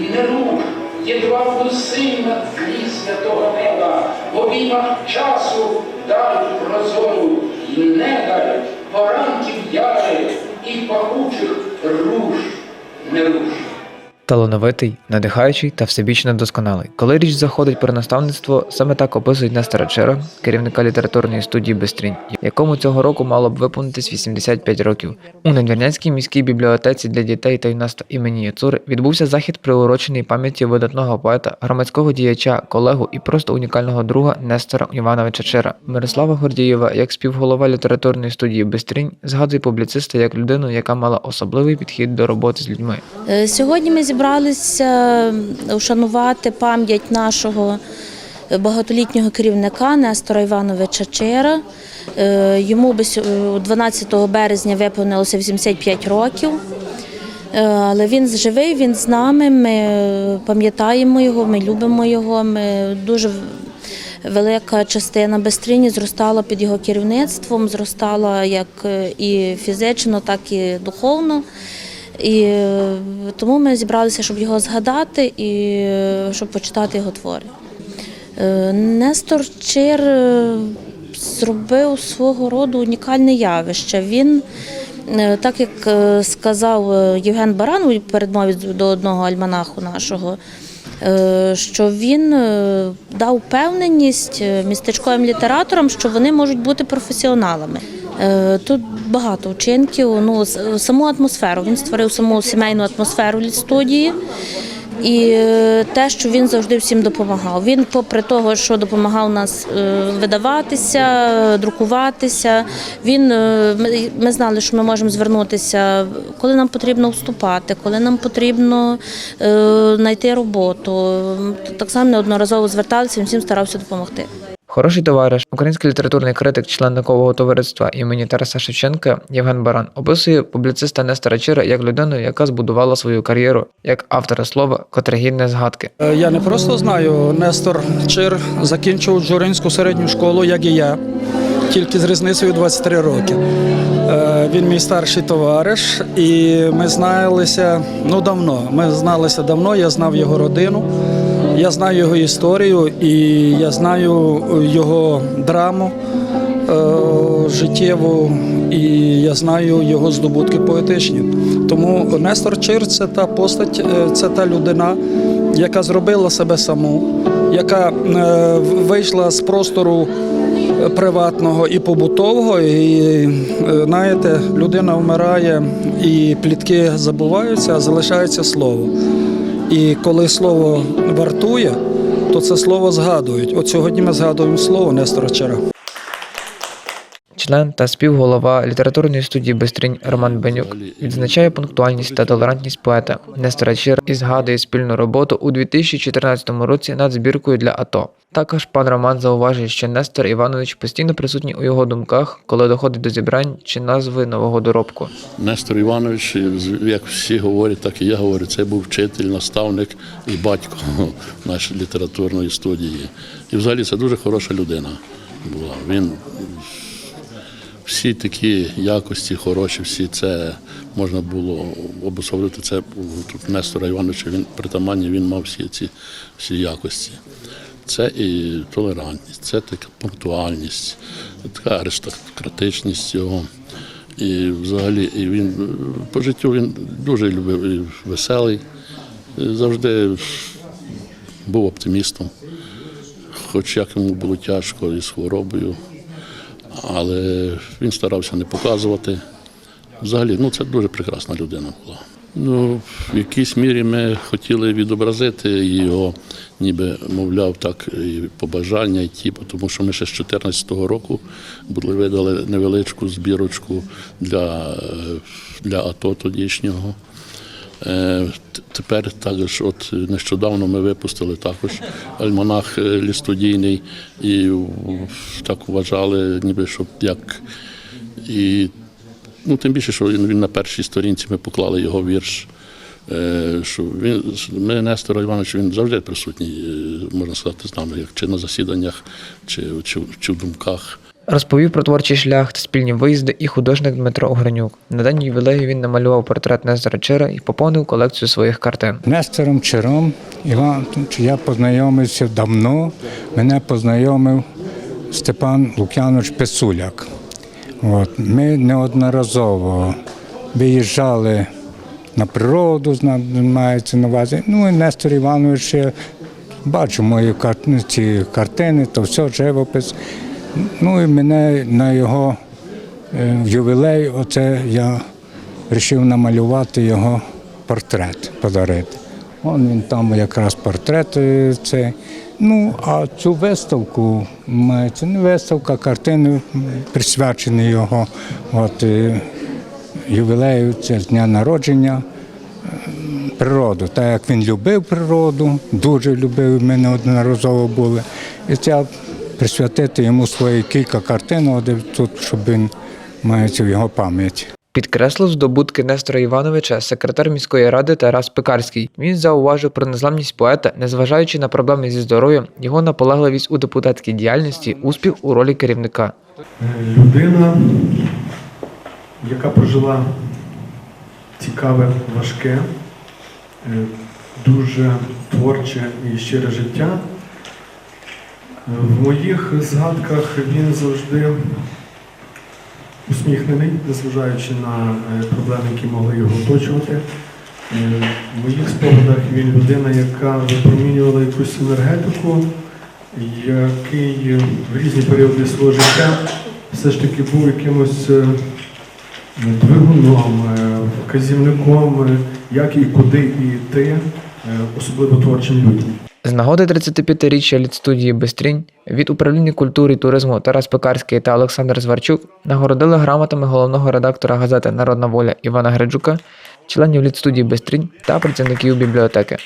не руш, єдва вуси на тлі святого неба, в обіймах часу даль прозору, і не даль поранків яри і пахучих руш. Не руш. Талановитий, надихаючий та всебічно досконалий. Коли річ заходить про наставництво, саме так описують Нестора Чера, керівника літературної студії Бестрінь, якому цього року мало б виповнитись 85 років. У Надвірнянській міській бібліотеці для дітей та юнацтва імені Яцури відбувся захід, приурочений пам'яті видатного поета, громадського діяча, колегу і просто унікального друга Нестора Івановича Чера. Мирослава Гордієва, як співголова літературної студії Бестрінь, згадує публіциста як людину, яка мала особливий підхід до роботи з людьми. Е, Сьогодні ми зібралися вшанувати пам'ять нашого багатолітнього керівника Нестора Івановича Чера. Е, Йому 12 березня виповнилося 85 років. Е, Але він живий, він з нами. Ми пам'ятаємо його, ми любимо його. Ми дуже велика частина Бестрині зростала під його керівництвом, зростала як е, і фізично, так і духовно. І е, тому ми зібралися, щоб його згадати і е, щоб почитати його твори. Е, Нестор Чир зробив свого роду унікальне явище. Він, так як сказав Євген Баран у передмові до одного альманаху нашого, що він дав впевненість містечковим літераторам, що вони можуть бути професіоналами. Е, Тут багато вчинків. Ну, саму атмосферу. Він створив саму сімейну атмосферу студії. І е, те, що він завжди всім допомагав. Він, попри того, що допомагав нас е, видаватися, друкуватися, він ми, знали, що ми можемо звернутися, коли нам потрібно вступати, коли нам потрібно знайти роботу. Так само неодноразово зверталися, він всім старався допомогти. Хороший товариш, український літературний критик, член наукового товариства імені Тараса Шевченка Євген Баран описує публіциста Нестора Чира як людину, яка збудувала свою кар'єру як автора слова, котре гідне згадки. Е, Я не просто знаю, Нестор Чир закінчив Джуринську середню школу, як і я, тільки з різницею 23 роки. Е, Він мій старший товариш, і ми зналися ну давно. Ми зналися давно, я знав його родину, я знаю його історію і я знаю його драму е, життєву, і я знаю його здобутки поетичні. Тому Нестор Чир це та постать, е, це та людина, яка зробила себе саму, яка е, вийшла з простору е, приватного і побутового. І е, знаєте, людина вмирає, і плітки забуваються, а залишається слово. І коли слово вартує, то це слово згадують. От сьогодні ми згадуємо слово Нестора Чира. Член та співголова літературної студії Бестрінь Роман Бенюк відзначає пунктуальність та толерантність поета Нестора Чира і згадує спільну роботу у 2014 році над збіркою для АТО. Також пан Роман зауважує, що Нестор Іванович постійно присутній у його думках, коли доходить до зібрань чи назви нового доробку. Нестор Іванович, як всі говорять, так і я говорю, це був вчитель, наставник і батько нашої літературної студії. І взагалі це дуже хороша людина була. Він всі такі якості хороші, всі це можна було обособити. Це тут Нестора Івановича, він притаманні, він мав всі ці всі якості. Це і толерантність, це така пунктуальність, така аристократичність його. І взагалі і він по життю він дуже любив і веселий, завжди був оптимістом, хоч як йому було тяжко із хворобою, але він старався не показувати. Взагалі, ну це дуже прекрасна людина була. Ну, в якійсь мірі ми хотіли відобразити його, ніби мовляв, так і побажання, і ті, тому що ми ще з 2014 року були видали невеличку збірочку для, е, для АТО тодішнього. Тепер також, от нещодавно ми випустили також альманах лістодійний і так вважали, ніби щоб як і ну тим більше, що він, на першій сторінці ми поклали його вірш. Що він ми Нестора Івановича, він завжди присутній, можна сказати, з нами, як чи на засіданнях, чи, чи, чи в думках. Розповів про творчий шлях та спільні виїзди і художник Дмитро Огранюк. На день ювілею він намалював портрет Нестора Чира і поповнив колекцію своїх картин. Нестором Чиром Іван, я познайомився давно. Мене познайомив Степан Лук'янович Песуляк. От. Ми неодноразово виїжджали на природу, мається на увазі. Ну і Нестор Іванович бачу мої ці картини, то все, живопис. Ну і мене на його е, ювілей, оце я вирішив намалювати його портрет, подарити. Он він там якраз портрет е, цей. Ну, а цю виставку мається не виставка, картини присвячені його от, е, ювілею, це з дня народження природу. Так як він любив природу, дуже любив, ми неодноразово були. І це присвятити йому свої кілька картин, от тут, щоб він мається в його пам'яті. Підкреслив здобутки Нестора Івановича секретар міської ради Тарас Пекарський. Він зауважив про незламність поета, незважаючи на проблеми зі здоров'ям, його наполегливість у депутатській діяльності, успіх у ролі керівника. людина, яка прожила цікаве, важке, е, дуже творче і щире життя. В моїх згадках він завжди усміхнений, незважаючи на е, проблеми, які могли його оточувати. Е, В моїх спогадах він людина, яка випромінювала якусь енергетику, який в різні періоди свого життя все ж таки був якимось е, двигуном, вказівником, як і куди і йти, особливо творчим людям. З нагоди 35-річчя літстудії Бестрінь від управління культури і туризму Тарас Пекарський та Олександр Зварчук нагородили грамотами головного редактора газети Народна воля Івана Греджука, членів літстудії Бестрінь та працівників бібліотеки.